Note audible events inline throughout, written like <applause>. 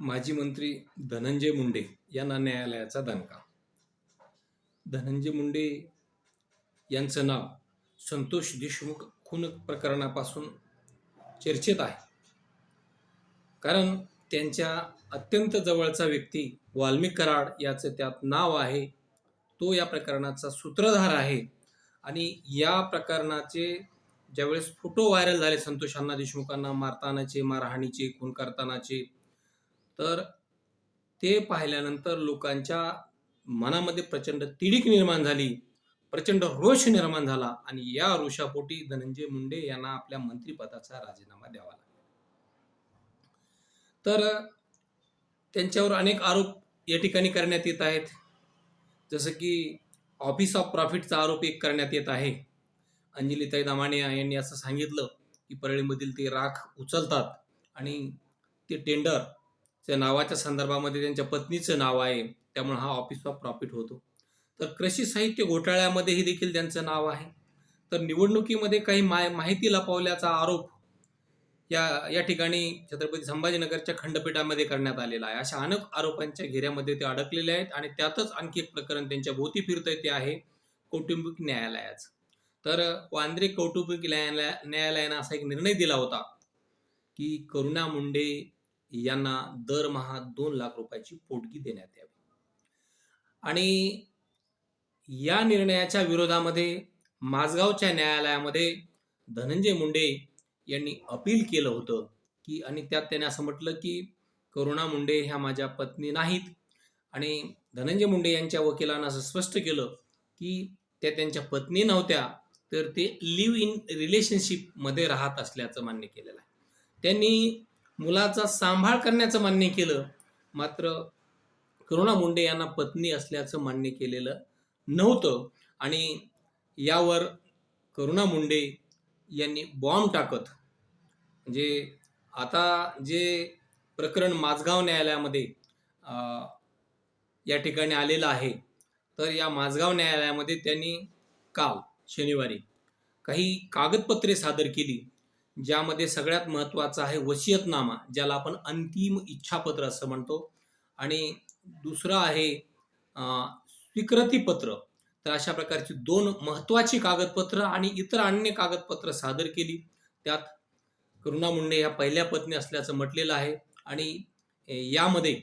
माजी मंत्री धनंजय मुंडे यांना न्यायालयाचा दणका. धनंजय मुंडे यांचं नाव संतोष देशमुख खून प्रकरणापासून चर्चेत आहे. कारण त्यांच्या अत्यंत जवळचा व्यक्ती वाल्मिक कराड याचं त्यात नाव आहे. तो या प्रकरणाचा सूत्रधार आहे. आणि या प्रकरणाचे ज्यावेळेस फोटो व्हायरल झाले संतोष अण्णा देशमुखांना मारतानाचे मारहाणीचे खून करतानाचे तर ते पाहिल्यानंतर लोकांच्या मनामध्ये प्रचंड तिडीक निर्माण झाली प्रचंड रोष निर्माण झाला आणि या रोषापोटी धनंजय मुंडे यांना आपल्या मंत्रिपदाचा राजीनामा द्यावा लागला. तर त्यांच्यावर अनेक आरोप या ठिकाणी करण्यात येत आहेत. जसं की ऑफिस ऑफ प्रॉफिटचा आरोप एक करण्यात येत आहे. अंजलीताई दामाणे यांनी असं सांगितलं की परळीमधील ते राख उचलतात आणि ते टेंडर त्या नावाच्या संदर्भामध्ये त्यांच्या पत्नीचं नाव आहे. त्यामुळे हा ऑफिस ऑफ प्रॉफिट होतो. तर कृषी साहित्य घोटाळ्यामध्येही देखील त्यांचं नाव आहे. तर निवडणुकीमध्ये काही माय माहिती लपवल्याचा आरोप या या ठिकाणी छत्रपती संभाजीनगरच्या खंडपीठामध्ये करण्यात आलेला आहे. अशा अनेक आरोपांच्या घेऱ्यामध्ये ते अडकलेले आहेत आणि त्यातच आणखी एक प्रकरण त्यांच्या भोवती फिरतंय ते आहे कौटुंबिक न्यायालयाचं. तर वांद्रे कौटुंबिक न्यायालया न्यायालयानं असा एक निर्णय दिला होता की करुणा मुंडे यांना दरमहा दोन लाख रुपयाची पोटगी देण्यात यावी. आणि या निर्णयाच्या विरोधामध्ये माझगावच्या न्यायालयामध्ये धनंजय मुंडे यांनी अपील केलं होतं की आणि त्यात त्याने असं म्हटलं की करुणा मुंडे ह्या माझ्या पत्नी नाहीत. आणि धनंजय मुंडे यांच्या वकिलांना असं स्पष्ट केलं की त्या त्यांच्या पत्नी नव्हत्या तर ते लिव्ह इन रिलेशनशिपमध्ये राहत असल्याचं मान्य केलेलं आहे. त्यांनी मुलाचा सांभाळ करण्याचं मान्य केलं. मात्र करुणा मुंडे यांना पत्नी असल्याचं मान्य केलेलं नव्हतं आणि यावर करुणा मुंडे यांनी बॉम्ब टाकत म्हणजे आता जे प्रकरण माझगाव न्यायालयामध्ये या ठिकाणी आलेलं आहे तर या माझगाव न्यायालयामध्ये त्यांनी काल शनिवारी काही कागदपत्रे सादर केली. ज्यामध्ये सगळ्यात महत्त्वाचं आहे वसियतनामा ज्याला आपण अंतिम इच्छापत्र असं म्हणतो. आणि दुसरं आहे स्वीकृतीपत्र. तर अशा प्रकारची दोन महत्त्वाची कागदपत्र आणि इतर अन्य कागदपत्र सादर केली. त्यात करुणा मुंडे ह्या पहिल्या पत्नी असल्याचं म्हटलेलं आहे. आणि यामध्ये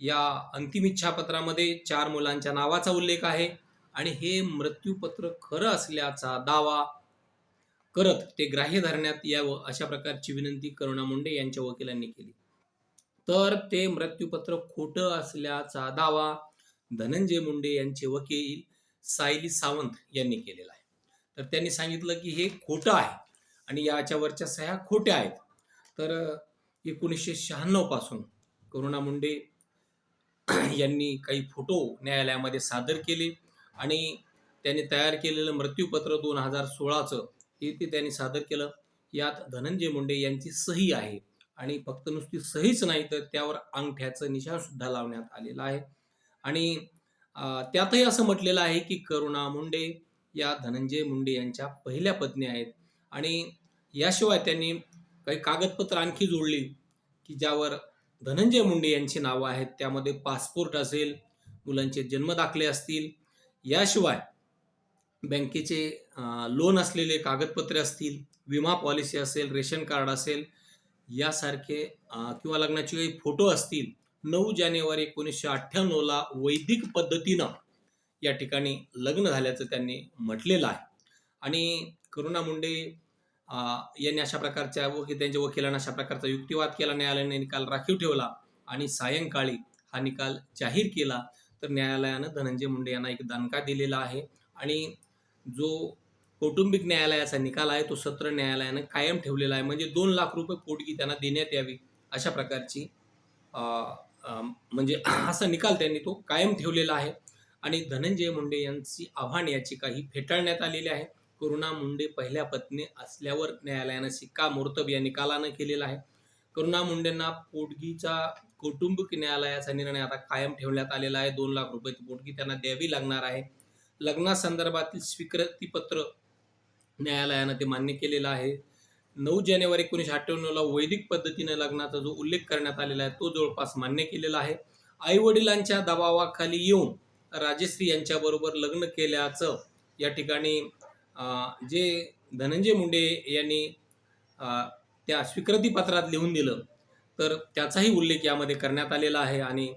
या अंतिम इच्छापत्रामध्ये चार मुलांच्या नावाचा उल्लेख आहे. आणि हे मृत्यूपत्र खरं असल्याचा दावा करत ते ग्राह्य धरण्यात यावं अशा प्रकारची विनंती करुणा मुंडे यांच्या वकिलांनी केली. तर ते मृत्यूपत्र खोटं असल्याचा दावा धनंजय मुंडे यांचे वकील सायली सावंत यांनी केलेला आहे. तर त्यांनी सांगितलं की हे खोटं आहे आणि याच्यावरच्या सह्या खोट्या आहेत. तर एकोणीसशे शहाण्णवपासून करुणा मुंडे <clears throat> यांनी काही फोटो न्यायालयामध्ये सादर केले आणि त्यांनी तयार केलेलं मृत्यूपत्र दोन हजार सोळाचं हे ते त्यांनी सादर केलं. यात धनंजय मुंडे यांची सही आहे आणि फक्त नुसती सहीच नाही तर त्यावर अंगठ्याचं निशाणसुद्धा लावण्यात आलेलं आहे. आणि त्यातही असं म्हटलेलं आहे की करुणा मुंडे या धनंजय मुंडे यांच्या पहिल्या पत्नी आहेत. आणि याशिवाय त्यांनी काही कागदपत्र आणखी जोडली की ज्यावर धनंजय मुंडे यांची नावं आहेत. त्यामध्ये पासपोर्ट असेल मुलांचे जन्मदाखले असतील. याशिवाय बँकेचे लोन असलेले कागदपत्रे असतील विमा पॉलिसी असेल रेशन कार्ड असेल यासारखे किंवा लग्नाचे काही फोटो असतील नऊ जानेवारी एकोणीसशे अठ्ठ्याण्णवला वैदिक पद्धतीनं या ठिकाणी लग्न झाल्याचं त्यांनी म्हटलेलं आहे. आणि करुणा मुंडे यांनी अशा प्रकारच्या वकील त्यांच्या वकिलांना अशा प्रकारचा युक्तिवाद केला न्यायालयाने निकाल राखीव ठेवला आणि सायंकाळी हा निकाल जाहीर केला तर न्यायालयानं धनंजय मुंडे यांना एक दणका दिलेला आहे. आणि जो कौटुंबिक न्यायालयाचा निकाल आहे तो सत्र न्यायालयानं कायम ठेवलेला आहे. म्हणजे दोन लाख रुपये पोटगी त्यांना देण्यात यावी अशा प्रकारची म्हणजे असा निकाल त्यांनी तो कायम ठेवलेला आहे. आणि धनंजय मुंडे यांची आव्हान याचिका ही फेटाळण्यात आलेली आहे. करुणा मुंडे पहिल्या पत्नी असल्यावर न्यायालयानं शिक्कामोर्तब या निकालानं केलेला आहे. करुणा मुंडेंना पोटगीचा कौटुंबिक न्यायालयाचा निर्णय आता कायम ठेवण्यात आलेला आहे. दोन लाख रुपये पोटगी त्यांना द्यावी लागणार आहे. लग्नासंदर्भातील स्वीकृतीपत्र न्यायालयानं ते मान्य केलेलं आहे. नऊ जानेवारी एकोणीसशे अठ्ठ्याण्णवला वैदिक पद्धतीने लग्नाचा जो उल्लेख करण्यात आलेला आहे तो जवळपास मान्य केलेला आहे. आई वडिलांच्या दबावाखाली येऊन राजेश्री यांच्याबरोबर लग्न केल्याचं या ठिकाणी जे धनंजय मुंडे यांनी त्या स्वीकृतीपत्रात लिहून दिलं तर त्याचाही उल्लेख यामध्ये करण्यात आलेला आहे. आणि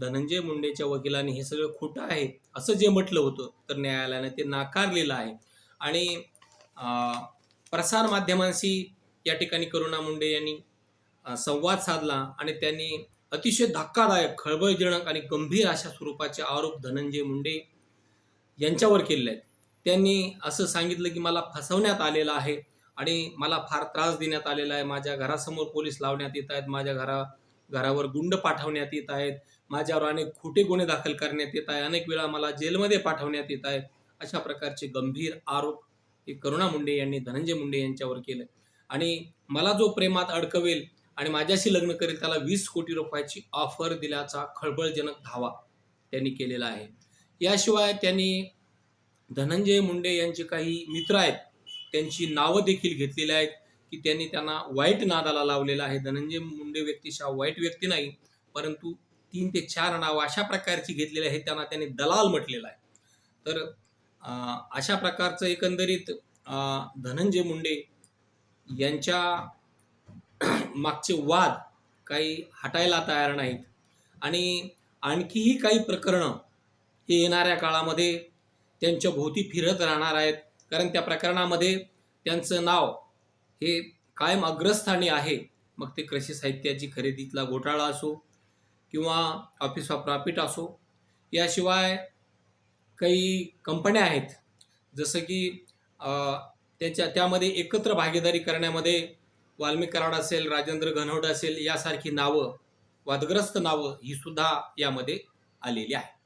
धनंजय मुंडेच्या वकिलांनी हे सगळं खोटं आहे असं जे म्हटलं होतं तर न्यायालयाने ते नाकारलेलं आहे. आणि प्रसार माध्यमांशी या ठिकाणी करुणा मुंडे यांनी संवाद साधला आणि त्यांनी अतिशय धक्कादायक खळबळजनक आणि गंभीर अशा स्वरूपाचे आरोप धनंजय मुंडे यांच्यावर केले आहेत. त्यांनी असं सांगितलं की मला फसवण्यात आलेलं आहे आणि मला फार त्रास देण्यात आलेला आहे. माझ्या घरासमोर पोलीस लावण्यात येत आहेत. माझ्या घरा घरावर गुंड पाठवण्यात येत आहेत. माझ्यावर अनेक खोटे गुन्हे दाखल करण्यात येत आहे. अनेक वेळा मला जेलमध्ये पाठवण्यात येत आहे. अशा प्रकारचे गंभीर आरोप हे करुणा मुंडे यांनी धनंजय मुंडे यांच्यावर केले. आणि मला जो प्रेमात अडकवेल आणि माझ्याशी लग्न करेल त्याला वीस कोटी रुपयाची ऑफर दिल्याचा खळबळजनक धावा त्यांनी केलेला आहे. याशिवाय त्यांनी धनंजय मुंडे यांचे काही मित्र आहेत त्यांची नावं देखील घेतलेली आहेत. की त्यांनी त्यांना वाईट नादाला लावलेला आहे. धनंजय मुंडे व्यक्तिशा वाईट व्यक्ती नाही परंतु तीन ते चार नावं अशा प्रकारची घेतलेली आहेत त्यांना त्यांनी दलाल म्हटलेलं आहे. तर अशा प्रकारचं एकंदरीत धनंजय मुंडे यांच्या <clears throat> मागचे वाद काही हटायला तयार नाहीत. आणि आणखीही काही प्रकरणं हे येणाऱ्या काळामध्ये त्यांच्या भोवती फिरत राहणार आहेत. कारण त्या प्रकरणामध्ये त्यांचं नाव हे कायम अग्रस्थानी आहे. मग ते कृषी साहित्याची खरेदीतला घोटाळा असो किंवा ऑफिस ऑफ प्रॉफिट असो याशिवाय काही कंपन्या आहेत. जसं की त्याच्या त्यामध्ये एकत्र भागीदारी करण्यामध्ये वाल्मिक कराड असेल राजेंद्र घनवड असेल यासारखी नावं वादग्रस्त नावं ही सुद्धा यामध्ये आलेली आहेत.